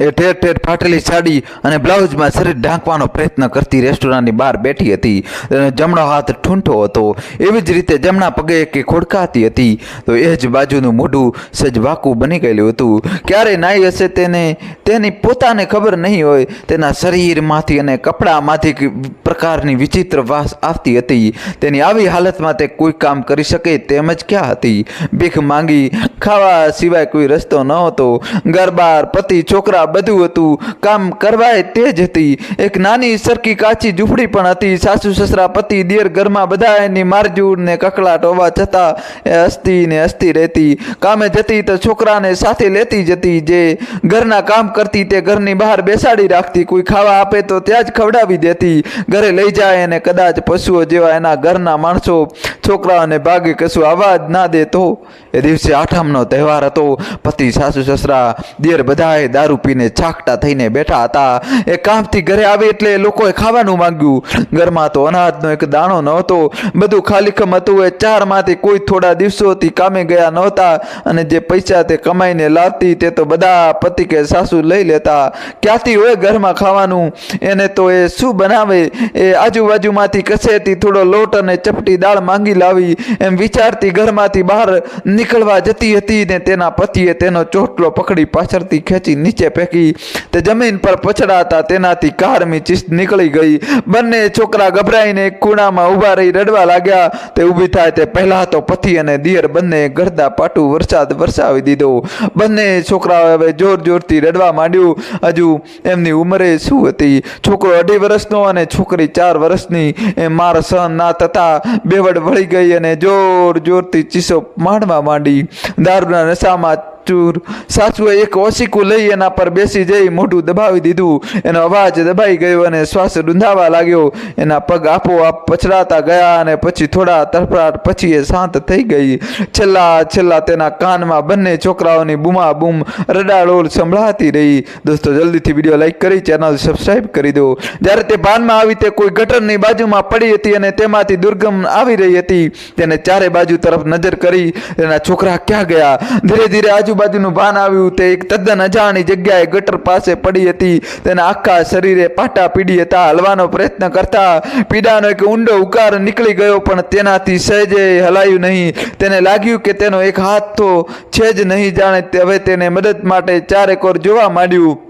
એ ઠેર ઠેર ફાટેલી સાડી અને બ્લાઉઝમાં શરીર ઢાંકવાનો પ્રયત્ન કરતી રેસ્ટોરન્ટની બહાર બેઠી હતી. તેનો જમણો હાથ ઠૂંઠો હતો. એવી જ રીતે જમણા પગે કે ખોડકાતી હતી. તો એ જ બાજુનું મોઢું સજ વાકું બની ગયેલું હતું. ક્યારે નાઈ હશે તેને, તેની પોતાને ખબર નહીં હોય. તેના શરીરમાંથી અને કપડામાંથી પ્રકારની વિચિત્ર વાસ આવતી હતી. તેની આવી હાલતમાં તે કોઈ કામ કરી શકે તેમ જ ક્યાં હતી. ભીખ માંગી ખાવા સિવાય કોઈ રસ્તો ન હતો ગરબાર પતિ, છોકરા બધું હતું. કામ કરવાય તે જ હતી. એક નાની સરખી કાચી ઝૂંપડી પણ હતી. સાસુ સસરા પતિ દિયર ઘરમાં બધા એની મારજૂડ ને કકળાટ હોવા છતાં એ હસતી ને હસતી રહેતી. કામે જતી તો છોકરાને સાથે લેતી જતી. જે ઘરના કામ કરતી તે ઘરની બહાર બેસાડી રાખતી. કોઈ ખાવા આપે તો ત્યાં જ ખવડાવી દેતી. ઘરે લઈ જાય અને કદાચ પશુઓ જેવા એના ઘરના માણસો છોકરાઓને ભાગે કશું અવાજ ના દેતો એ દિવસે આઠમનો તહેવાર હતો. પતિ, સાસુ, સસરા, દિયર બધાએ દારૂ પીને છાકટા થઈને બેઠા હતા. એ કામથી ઘરે આવે એટલે લોકોએ ખાવાનું માંગ્યું. ઘરમાં તો અનાજનો એક દાણો નહોતો. બધું ખાલીખમ હતું. એ ચારમાંથી કોઈ થોડા દિવસોથી કામે ગયા નહોતા. અને જે પૈસા તે કમાઈને લાવતી તે તો બધા પતિ કે સાસુ લઈ લેતા. ક્યાંથી હોય ઘરમાં ખાવાનું? એને તો એ શું બનાવે? એ આજુબાજુમાંથી કસેથી થોડો લોટ અને ચપટી દાળ માંગી લાવી. એમ વિચારતી ઘરમાંથી બહાર નીકળવા જતી હતી ને તેના પતિએ તેનો ચોટલો પકડી પાછળથી ખેંચી નીચે ફેંકી તે જમીન પર પછડાતા તેનાથી કારમી ચીસ્ત નીકળી ગઈ. બંને છોકરા ગભરાઈને ખૂણામાં ઊભા રહી રડવા લાગ્યા. તે ઊભી થાય તે પહેલા તો પતિ અને દિયર બંને ગરદા પાટું વરસાદ વરસાવી દીધો. બંને છોકરાઓ હવે જોર જોરથી રડવા માંડ્યું. હજુ એમની ઉંમરે શું હતી? છોકરો અઢી વર્ષનો અને છોકરી ચાર વર્ષની. એ માર સહન ના થતા બેવડ વળી ગઈ અને જોર જોરથી ચીસો માંડવા માંડી. દારૂના નશામાં ચૂર સાસુએ એક ઓશીકું લઈ એના પર બેસી જઈ મોઢું દબાવી દીધું. એનો અવાજ દબાઈ ગયો અને શ્વાસ રૂંધાવા લાગ્યો. એના પગ આપોઆપ પછડાતા ગયા અને પછી થોડા તરફડાટ પછી એ શાંત થઈ ગઈ. છેલ્લા છેલ્લા તેના કાનમાં બંને છોકરાઓની બૂમા બૂમ રડાળોળ સંભળાતી રહી. દોસ્તો, જલ્દીથી વીડિયો લાઈક કરી, ચેનલ સબસ્ક્રાઈબ કરી દો. જ્યારે તે ભાનમાં આવી તે કોઈ ગટરની બાજુમાં પડી હતી અને તેમાંથી દુર્ગમ આવી રહી હતી, તેને ચારે બાજુ તરફ નજર કરી તેના છોકરા ક્યાં ગયા? ધીરે ધીરે આજુબાજુનું ભાન આવ્યું, તે એક તદ્દન અજાણી જગ્યાએ ગટર પાસે પડી હતી. તેના આખા શરીરે પાટા પીડી હતા. હલવાનો પ્રયત્ન કરતા પીડાનો એક ઊંડો ઉકાર નીકળી ગયો, પણ તેનાથી સહેજે હલાયું નહીં. તેને લાગ્યું કે તેનો એક હાથ તો છે જ નહીં, જાણે હવે તેને મદદ માટે ચારેકોર જોવા માંડ્યું.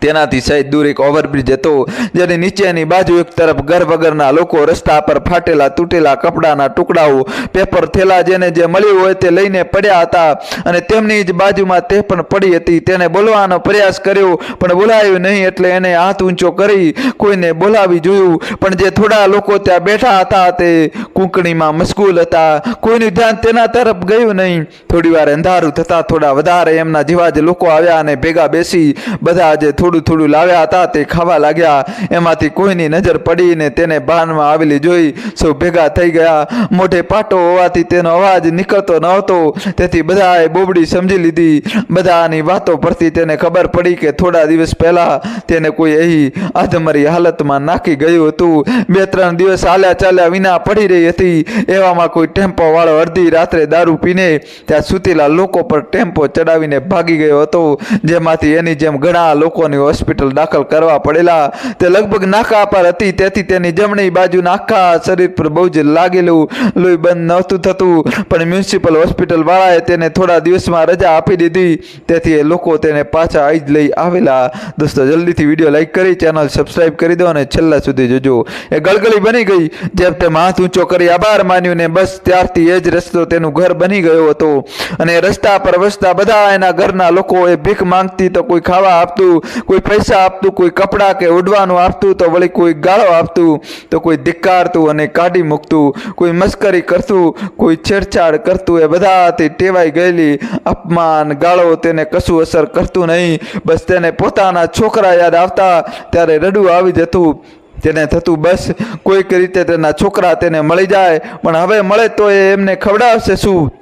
તેનાથી સહેજ દૂર એક ઓવરબ્રિજ હતો, જેની નીચેની બાજુ એક તરફ ઘર વગરના લોકો રસ્તા પર ફાટેલા તૂટેલા કપડાના ટુકડાઓ, પેપર થેલા જેને જે મળ્યું હોય તે લઈને પડ્યા હતા અને તેમની જ બાજુમાં તે પણ પડી હતી. તેને બોલવાનો પ્રયાસ કર્યો, પણ બોલાયું નહીં એટલે એને હાથ ઊંચો કરી કોઈને બોલાવી જોયું. પણ જે થોડા લોકો ત્યાં બેઠા હતા તે કૂંકણીમાં મશગુલ હતા. કોઈનું ધ્યાન તેના તરફ ગયું નહીં. થોડી વાર અંધારું થતા થોડા વધારે એમના જેવા જ લોકો આવ્યા અને ભેગા બેસી બધા જે થોડું થોડું થોડું લાવ્યા હતા, તે ખાવા લાગ્યા. એમાંથી કોઈની નજર પડીને તેને બાનમાં આવેલી જોઈ સૌ ભેગા થઈ ગયા. મોઢે પાટો હોવાથી તેનો અવાજ નીકળતો ન હતો. તેથી બધાએ બોબડી સમજી લીધી. બધાની વાતો પરથી તેને ખબર પડી કે થોડા દિવસ પહેલા તેને કોઈ અહીં અધમરી હાલતમાં નાખી ગયું હતું. બે ત્રણ દિવસ હાલ્યા ચાલ્યા વિના પડી રહી હતી. એવામાં કોઈ ટેમ્પો વાળો અડધી રાત્રે દારૂ પીને ત્યાં સુતેલા લોકો પર ટેમ્પો ચડાવીને ભાગી ગયો હતો. જેમાંથી એની જેમ ઘણા લોકોની હોસ્પિટલ દાખલ કરવા પડેલા. તે લગભગ નાકા અપાર હતી, તેથી તેની જમણી બાજુના આખા શરીર પર બહુ જ લાગેલું લોહી બંધ નહોતું થતું. પણ મ્યુનિસિપલ હોસ્પિટલ વાળાએ તેને થોડા દિવસમાં રજા આપી દીધી. તેથી એ લોકો તેને પાછા આવી જ લઈ આવેલા. દોસ્તો, જલ્દીથી વીડિયો લાઈક કરી, ચેનલ સબસ્ક્રાઈબ કરી દો અને છેલ્લા સુધી જોજો. એ ગળગળી બની ગઈ. જેમ તેમ હાથ ઊંચો કરી આભાર માન્યું ને બસ ત્યારથી એ જ રસ્તો તેનું ઘર બની ગયો હતો. અને રસ્તા પર વસતા બધા એના ઘરના લોકો એ ભીખ માંગતી તો કોઈ ખાવા આપતું કોઈ પૈસા આપતું, કોઈ કપડાં કે ઉડવાનું આપતું, તો વળી કોઈ ગાળો આપતું, તો કોઈ ધિક્કારતું અને કાઢી મૂકતું, કોઈ મસ્કરી કરતું, કોઈ છેડછાડ કરતું, એ બધાથી ટેવાઈ ગયેલી. અપમાન, ગાળો તેને કશું અસર કરતું નહીં. બસ તેને પોતાના છોકરા યાદ આવતા, ત્યારે રડવું આવી જતું. તેને થતું બસ, કોઈક રીતે તેના છોકરા તેને મળી જાય. પણ હવે મળે તો એ એમને ખવડાવશે શું?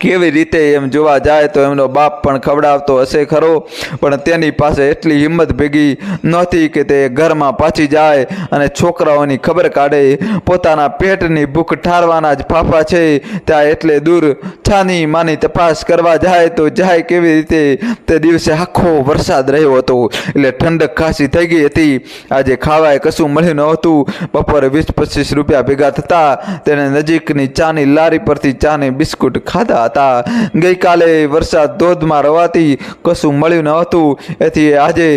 કેવી રીતે એમ જોવા જાય તો એમનો બાપ પણ ખવડાવતો હશે ખરો. પણ તેની પાસે એટલી હિંમત ભેગી નહોતી કે તે ઘરમાં પાછી જાય અને છોકરાઓની ખબર કાઢે. પોતાના પેટની ભૂખ ઠારવાના જ ફાફા છે. ત્યાં એટલે દૂર છાની માની તપાસ કરવા જાય તો જાય કેવી રીતે? તે દિવસે આખો વરસાદ રહ્યો હતો. એટલે ઠંડક ખાસી થઈ ગઈ હતી. આજે ખાવાય કશું મળ્યું નહોતું. બપોરે વીસ પચીસ રૂપિયા ભેગા થતા તેણે નજીકની ચાની લારી પરથી ચાની બિસ્કુટ ખાધા. હતા. ગઈકાલે વરસાદ ધોધમાં રવાથી કશું મળ્યું ન હતું. એથી આજે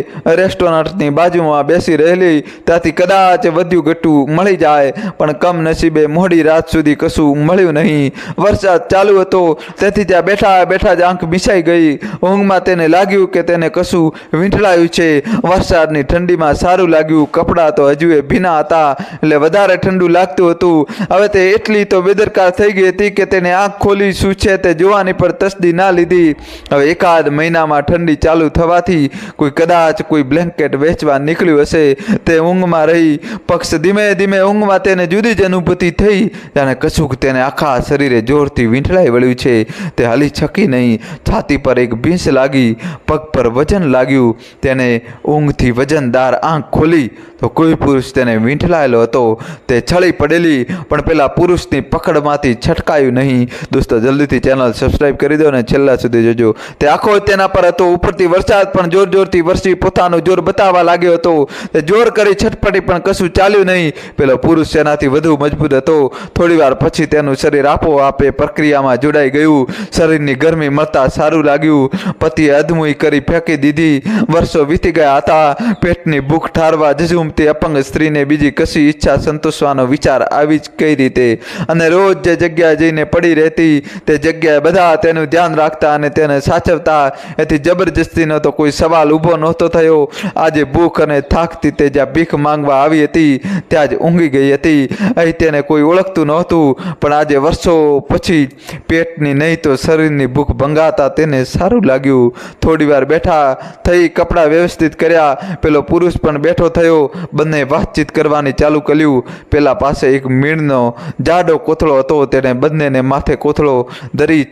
રેસ્ટોરન્ટની બાજુમાં બેસી રહેલી, ત્યાંથી કદાચ વધ્યું ઘટું મળી જાય, પણ કમનસીબે મોડી રાત સુધી કશું મળ્યું નહીં. વરસાદ ચાલુ હતો તેથી ત્યાં બેઠા બેઠા જ આંખ મિસાઈ ગઈ. ઊંઘમાં તેને લાગ્યું કે તેને કશું વીંટળાયું છે. વરસાદની ઠંડીમાં સારું લાગ્યું, કપડાં તો હજુ એ ભીના હતા, એટલે વધારે ઠંડુ લાગતું હતું. હવે તે એટલી તો બેદરકાર થઈ ગઈ હતી કે તેને આંખ ખોલી શું છે તે જોવાની પર તસદી ના લીધી. હવે એકાદ મહિનામાં ઠંડી ચાલુ થવાથી કોઈ કદાચ કોઈ બ્લેન્કેટ વેચવા નીકળ્યું હશે. તે ઊંઘમાં રહી. પક્ષ ધીમે ધીમે ઊંઘમાં તેને જુદી જ અનુભૂતિ થઈ. જાણે કશુંક તેને આખા શરીરે જોરથી વીંટળાઈ વળ્યું છે. તે હાલી છકી નહીં. છાતી પર એક ભીંસ લાગી. પગ પર વજન લાગ્યું. તેને ઊંઘથી વજનદાર આંખ ખોલી. તો કોઈ પુરુષ તેને વીંઠલાયેલો હતો. તે છળી પડેલી. પણ પેલા પુરુષની પકડમાંથી છટકાયું નહીં. દોસ્તો, જલ્દીથી ચેનલ સબસ્ક્રાઇબ કરી દો અને છેલ્લા સુધી જોજો. તે આખો તેના પર હતો, ઉપરથી વરસાદ પણ જોર જોરથી વરસી, પોતાનું જોર બતાવવા લાગ્યો હતો. તે જોર કરી છટપટી પણ કશું ચાલ્યું નહીં. પેલો પુરુષ તેનાથી વધુ મજબૂત હતો. થોડી વાર પછી તેનું શરીર આપોઆપે પ્રક્રિયામાં જોડાઈ ગયું. શરીરની ગરમી મળતા સારું લાગ્યું. પતિએ અધમુઈ કરી ફેંકી દીધી. વર્ષો વીતી ગયા હતા. પેટની ભૂખ ઠારવા ઝઝૂમતી અપંગ સ્ત્રીને બીજી કશી ઈચ્છા સંતોષવાનો વિચાર આવી જ કઈ રીતે? અને રોજ જે જગ્યાએ જઈને પડી રહેતી, તે જગ્યાએ બધા તેનું ધ્યાન રાખતા અને તેને સાચવતા. એથી જબરજસ્તીનો તો કોઈ સવાલ ઊભો નહોતો થયો. આજે ભૂખ અને થાકતી તે જ્યાં ભીખ માંગવા આવી હતી, ત્યાં જ ઊંઘી ગઈ હતી. અહીં તેને કોઈ ઓળખતું નહોતું, પણ આજે વર્ષો પછી પેટની નહીં તો શરીરની ભૂખ ભંગાતા તેને સારું લાગ્યું. થોડી વાર બેઠા થઈ કપડાં વ્યવસ્થિત કર્યા. પેલો પુરુષ પણ બેઠો થયો. બંને વાતચીત કરવાની ચાલુ કર્યું. પેલા પાસે એક મીણનો જાડો કોથળો હતો. તેણે બંનેને માથે કોથળો ધરી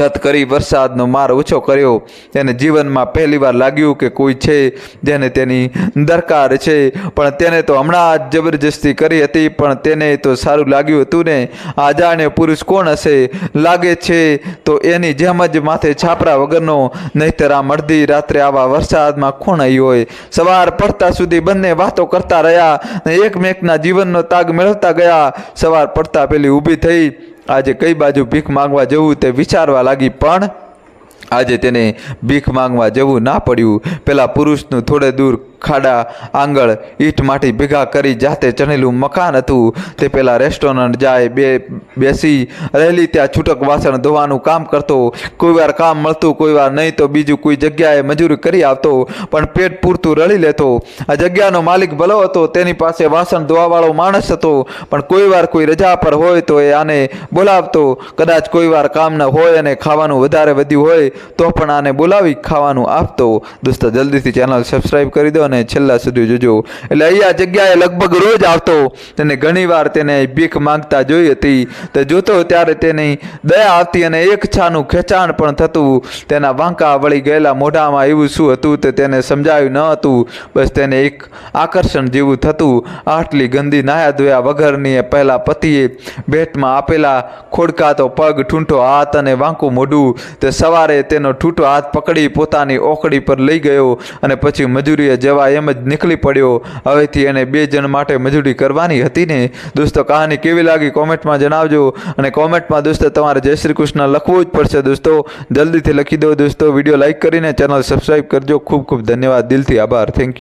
છત કરી વરસાદનો માર ઓછો કર્યો. તેને જીવનમાં પહેલીવાર લાગ્યું કે કોઈ છે જેને તેની દરકાર છે. પણ તેને તો હમણાં જ જબરજસ્તી કરી હતી, પણ તેને તો સારું લાગ્યું હતું ને. આ જાણે પુરુષ કોણ હશે? લાગે છે તો એની જેમ જ માથે છાપરા વગરનો, નહીતર આ અડધી રાત્રે આવા વરસાદમાં ખૂણ આવ્યું હોય? સવાર પડતા સુધી બંને વાતો કરતા રહ્યા ને એકમેકના જીવનનો તાગ મેળવતા ગયા. સવાર પડતા પેલી ઊભી થઈ આજે કઈ બાજુ ભીખ માંગવા જવું તે વિચારવા લાગી, પણ આજે તેને ભીખ માંગવા જવું ના પડ્યું. પેલા પુરુષનું થોડે દૂર ખાડા, આંગળ, ઈંટ માટી ભેગા કરી જાતે ચણેલું મકાન હતું. તે પેલા રેસ્ટોરન્ટ જાય, બે, બેસી રહેલી, ત્યાં છૂટક વાસણ ધોવાનું કામ કરતો. કોઈ વાર કામ મળતું, કોઈ વાર નહીં, તો બીજું કોઈ જગ્યાએ મજૂરી કરી આવતો, પણ પેટ પૂરતું રળી લેતો. આ જગ્યાનો માલિક ભલો હતો, તેની પાસે વાસણ ધોવાવાળો માણસ હતો, પણ કોઈ વાર કોઈ રજા પર હોય તો એ આને બોલાવતો. કદાચ કોઈ વાર કામ ન હોય અને ખાવાનું વધારે વધ્યું હોય, તો પણ આને બોલાવી ખાવાનું આપતો. દોસ્તો, જલ્દીથી ચેનલ સબસ્ક્રાઈબ કરી દો અને છેલ્લા સુધી જોજો. એટલે અહીંયા જગ્યાએ લગભગ રોજ આવતો તેને ઘણીવાર તેને ભીખ માંગતા જોઈ હતી. તે જોતો ત્યારે તેની દયા આવતી અને એક છાનું ખેંચાણ પણ થતું. તેના વાંકા વળી ગયેલા મોઢામાં એવું શું હતું તે તેને સમજાયું ન હતું. બસ તેને એક આકર્ષણ જેવું થતું. આટલી ગંદી નાયા ધોયા વગરની પહેલા પતિએ ભેટમાં આપેલા ખોડકાતો પગ, ઠૂંઠો હાથ અને વાંકું મોઢું. તે સવારે તેનો ઠૂંઠો હાથ પકડી પોતાની ઓકડી પર લઈ ગયો અને પછી મજૂરીએ જવા એમ જ નીકળી પડ્યો. હવેથી એને બે જણ માટે મજૂરી કરવાની હતી ને. દોસ્તો, કહાની કેવી લાગી કોમેન્ટમાં જણાવજો અને કોમેન્ટમાં દોસ્તો, તમારે જય શ્રી કૃષ્ણ લખવું જ પડશે દોસ્તો. જલ્દીથી લખી દો દોસ્તો, વીડિયો લાઇક કરીને ચેનલ સબસ્ક્રાઈબ કરજો. ખૂબ ખૂબ ધન્યવાદ. દિલથી આભાર. Thank you